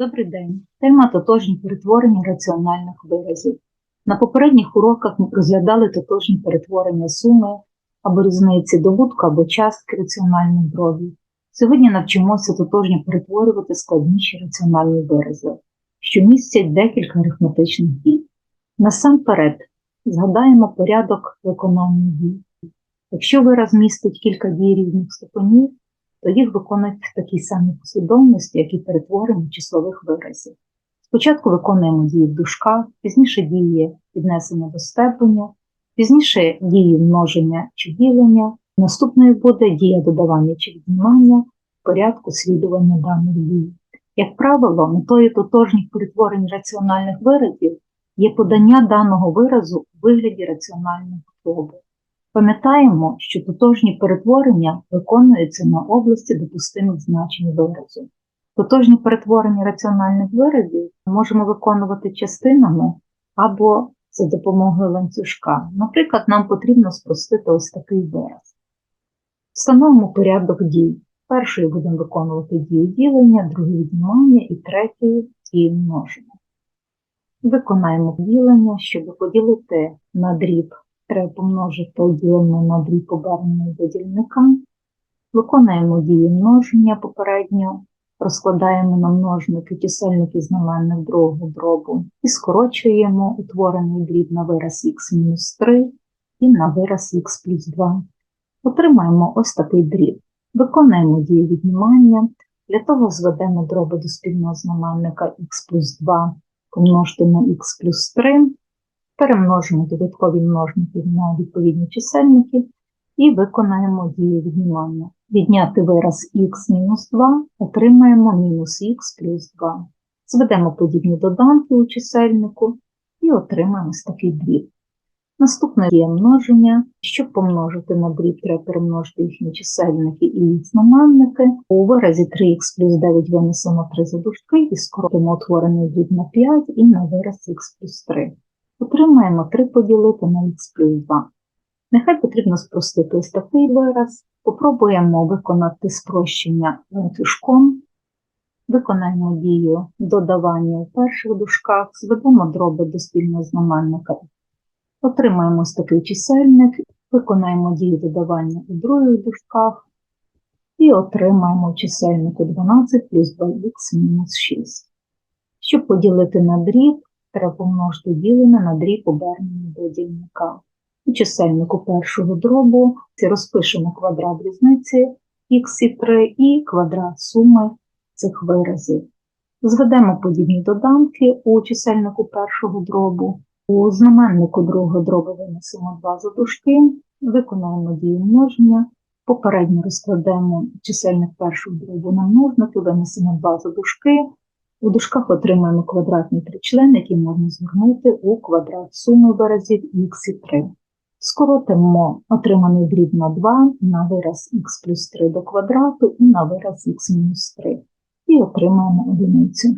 Добрий день. Тема тотожні перетворення раціональних виразів. На попередніх уроках ми розглядали тотожні перетворення суми або різниці добутку або частки раціональних дробів. Сьогодні навчимося тотожні перетворювати складніші раціональні вирази, що містять декілька арифметичних дій. Насамперед, згадаємо порядок виконання дій. Якщо вираз містить кілька дій різних ступенів, то їх виконують в такій самій послідовності, як і перетворення числових виразів. Спочатку виконуємо дії в дужках, пізніше дії піднесення до степеня, пізніше дії множення чи ділення, наступною буде дія додавання чи віднімання в порядку слідування даних дій. Як правило, метою тотожніх перетворень раціональних виразів є подання даного виразу у вигляді раціонального дробу. Пам'ятаємо, що тотожні перетворення виконуються на області допустимих значень виразу. Тотожні перетворення раціональних виразів можемо виконувати частинами або за допомогою ланцюжка. Наприклад, нам потрібно спростити ось такий вираз. Встановимо порядок дій. Першою будемо виконувати дію ділення, другою віднімання і третьою дію множення. Виконаємо ділення, щоб поділити на дріб треба помножити ділення на дріб обернений до. Виконуємо дії множення попередньо, розкладаємо на множники чисельники знаменник другого дробу і скорочуємо утворений дріб на вираз х-3 і на вираз х плюс 2. Отримаємо ось такий дріб. Виконуємо дії віднімання, для того зведемо дроби до спільного знаменника х плюс 2 помножити на х плюс 3 перемножимо додаткові множники на відповідні чисельники і виконаємо дію віднімання. Відняти вираз х-2 отримаємо мінус х плюс 2. Зведемо подібні доданки у чисельнику і отримаємо такий дріб. Наступне дія множення. Щоб помножити на дріб, треба перемножити їхні чисельники і їх. У виразі 3х плюс 9 винесемо 3 задушки і скоротимо утворений дріб на 5 і на вираз х плюс 3. Отримаємо 3 поділити на х плюс 2. Нехай потрібно спростити ось такий вираз. Попробуємо виконати спрощення ланцюжком. Виконаємо дію додавання у перших дужках, зведемо дроби до спільного знаменника. Отримаємо такий чисельник, виконаємо дію додавання у других дужках і отримаємо чисельнику 12 плюс 2х мінус 6. Щоб поділити на дріб, треба помножити ділене на дріб обернений до дільника. У чисельнику першого дробу розпишемо квадрат різниці х і 3 і квадрат суми цих виразів. Зведемо подібні доданки у чисельнику першого дробу. У знаменнику другого дробу винесемо два задушки, виконаємо дію множення, попередньо розкладемо чисельник першого дробу на множники, винесемо два задушки, у дужках отримаємо квадратний тричлен, який можна звернути у квадрат суми виразів х і 3. Скоротимо отриманий дріб на 2 на вираз х плюс 3 до квадрату і на вираз х мінус 3. І отримаємо одиницю.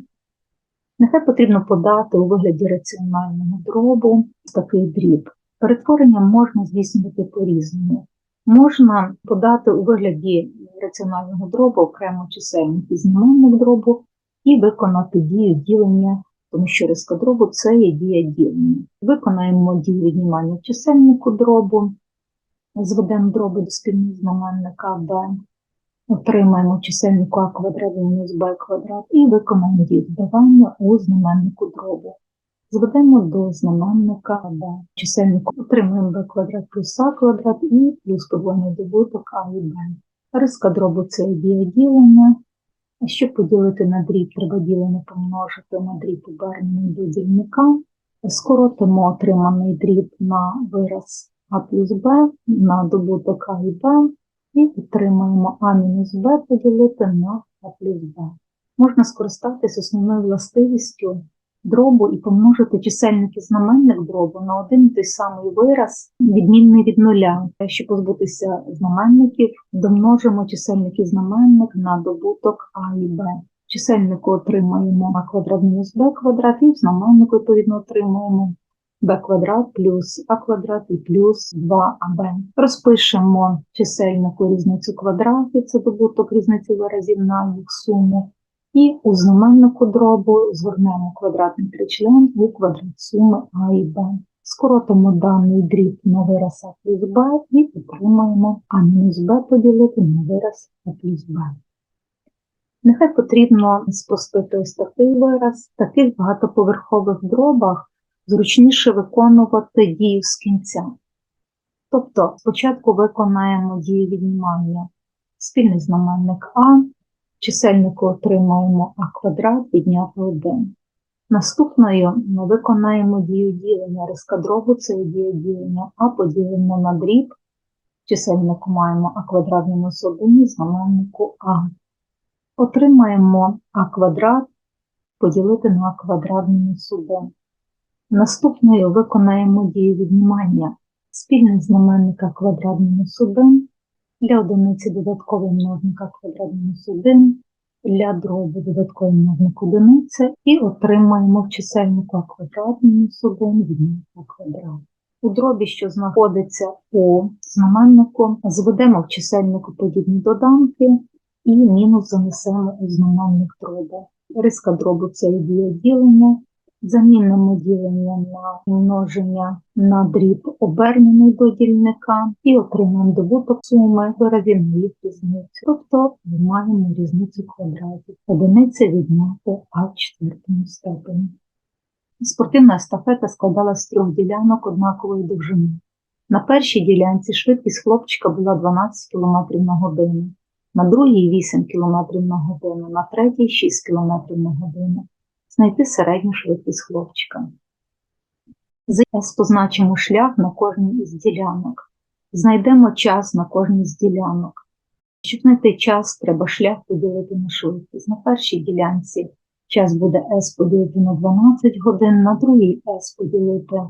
Нехай потрібно подати у вигляді раціонального дробу такий дріб. Перетворення можна здійснювати по-різному. Можна подати у вигляді раціонального дробу окремо чисельник і знаменник дробу, і виконати дію ділення, тому що риска дробу це є дія ділення. Виконаємо дію віднімання чисельнику дробу, зведемо дроби до спільного знаменника b, отримаємо чисельнику а квадрат мінус b квадрат і виконаємо дію додавання у знаменнику дробу. Зведемо до знаменника b. Чисельнику отримаємо b квадрат плюс а квадрат і плюс подвойний добуток а і b. Риска дробу це дія ділення. Щоб поділити на дріб, треба ділення помножити на дріб обернений до дільника. Скоротимо отриманий дріб на вираз А плюс Б, на добуток А і Б, і отримаємо А мінус Б поділити на А плюс Б. Можна скористатися основною властивістю дробу і помножити чисельник і знаменник дробу на один і той самий вираз, відмінний від нуля. Щоб позбутися знаменників, домножимо чисельник і знаменник на добуток А і Б. Чисельнику отримаємо А квадрат мінус Б квадрат, і в знаменнику, відповідно, отримуємо b квадрат плюс а квадрат і плюс 2аб. Розпишемо чисельнику різницю квадратів, це добуток різниці виразів на їх суму. І у знаменнику дробу звернемо квадратний тричлен у квадрат суми А і Б. Скоротимо даний дріб на вираз А плюс Б і отримаємо А мінус Б поділити на вираз А плюс Б. Нехай потрібно спростити ось такий вираз. В таких багатоповерхових дробах зручніше виконувати дію з кінця. Тобто спочатку виконаємо дію віднімання спільний знаменник А, чисельнику отримаємо А квадрат відняти 1. Наступною ми виконаємо дію ділення розкадрову, це дія ділення А поділимо на дріб. Чисельнику маємо А квадрат мінус 1 знаменнику А. Отримаємо А квадрат поділити на А квадрат мінус 1. Наступною виконаємо дію віднімання спільний знаменник А квадрат мінус 1 для одиниці додатковий множник А квадрат мінус 1, для дробу додатковий множник одиниця і отримаємо в чисельнику А квадрат мінус 1 відняти А квадрат. У дробі, що знаходиться у знаменнику, зведемо в чисельнику подібні доданки і мінус занесемо у знаменник дроба. Риска дробу це дія ділення. Замінимо ділення на множення на дріб обернений до дільника і отримаємо добуток суми виразів на їх різницю. Тобто маємо різницю квадратів. Одиниця відняти А в четвертому степені. Спортивна естафета складалася з трьох ділянок однакової довжини. На першій ділянці швидкість хлопчика була 12 км на годину, на другій 8 км на годину, на третій 6 км на годину знайти середню швидкість хлопчика. З С позначимо шлях на кожній із ділянок. Знайдемо час на кожній з ділянок. Щоб знайти час, треба шлях поділити на швидкість. На першій ділянці час буде S поділити на 12 годин, на другій S поділити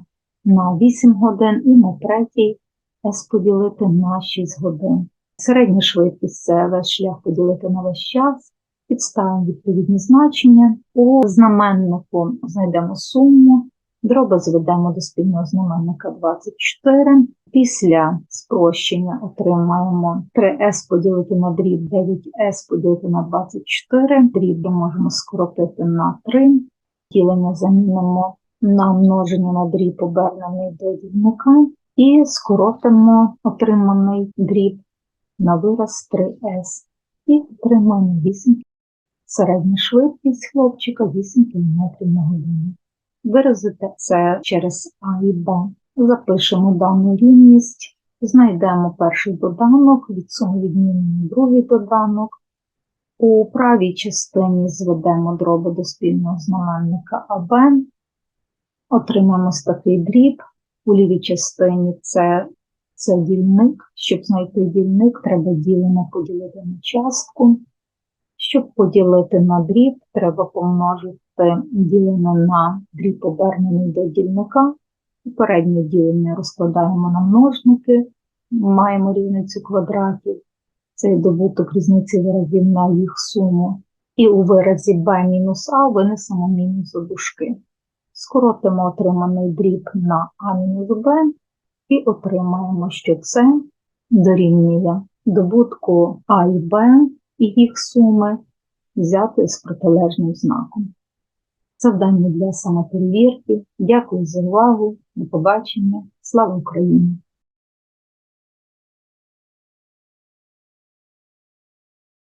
на 8 годин і на третій S поділити на 6 годин. Середня швидкість це весь шлях поділити на весь час. Підставимо відповідні значення. У знаменнику знайдемо суму, дроби зведемо до спільного знаменника 24. Після спрощення отримаємо 3s поділити на дріб, 9s поділити на 24. Дріб можемо скоротити на 3. Ділення замінимо на множення на дріб, обернений до дільника, і скоротимо отриманий дріб на вираз 3s. І отримаємо 8 Середня швидкість хлопчика 8 км на годину. Виразити це через А і Б. Запишемо дану рівність, знайдемо перший доданок, від суми відмінимо другий доданок. У правій частині зведемо дроби до спільного знаменника АБ, отримаємо такий дріб. У лівій частині це, це дільник. Щоб знайти дільник, треба ділення поділити на частку. Щоб поділити на дріб, треба помножити ділення на дріб обернений до дільника. Попереднє ділення розкладаємо на множники, маємо різницю квадратів, це добуток різниці виразів на їх суму. І у виразі b мінус А винесемо мінус дужки. Скоротимо отриманий дріб на А мінус Б і отримаємо, що це дорівнює добутку А і Б і їх суми взяти з протилежним знаком. Завдання для самоперевірки. Дякую за увагу. До побачення. Слава Україні!